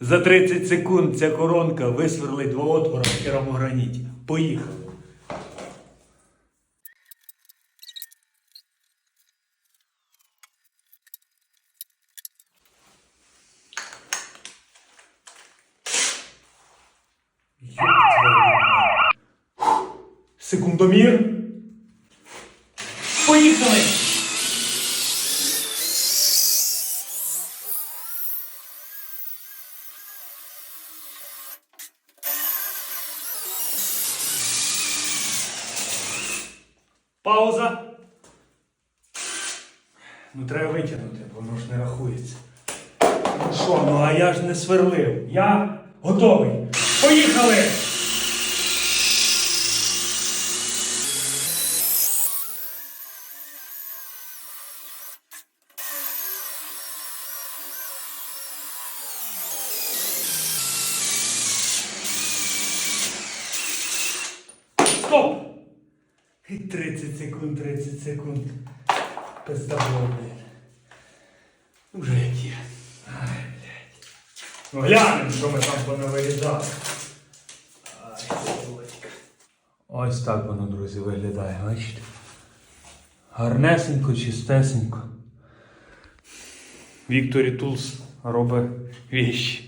За 30 секунд ця коронка висверлить два отвора в керамограніті. Поїхали. Секундомір. Поїхали! Пауза. Ну, треба витягнути, бо воно ж не рахується. Ну що, ну а я ж не сверлив. Я готовий. Поїхали! Стоп! І 30 секунд, 30 секунд. Пиздабол, блядь. Уже як є. Ай, блядь. Ну глянемо, що ми там понавирізали. Ай, солодька. Ось так воно, друзі, виглядає, бачите? Гарнесенько, чистесенько. Вікторі Тулс робить віщі.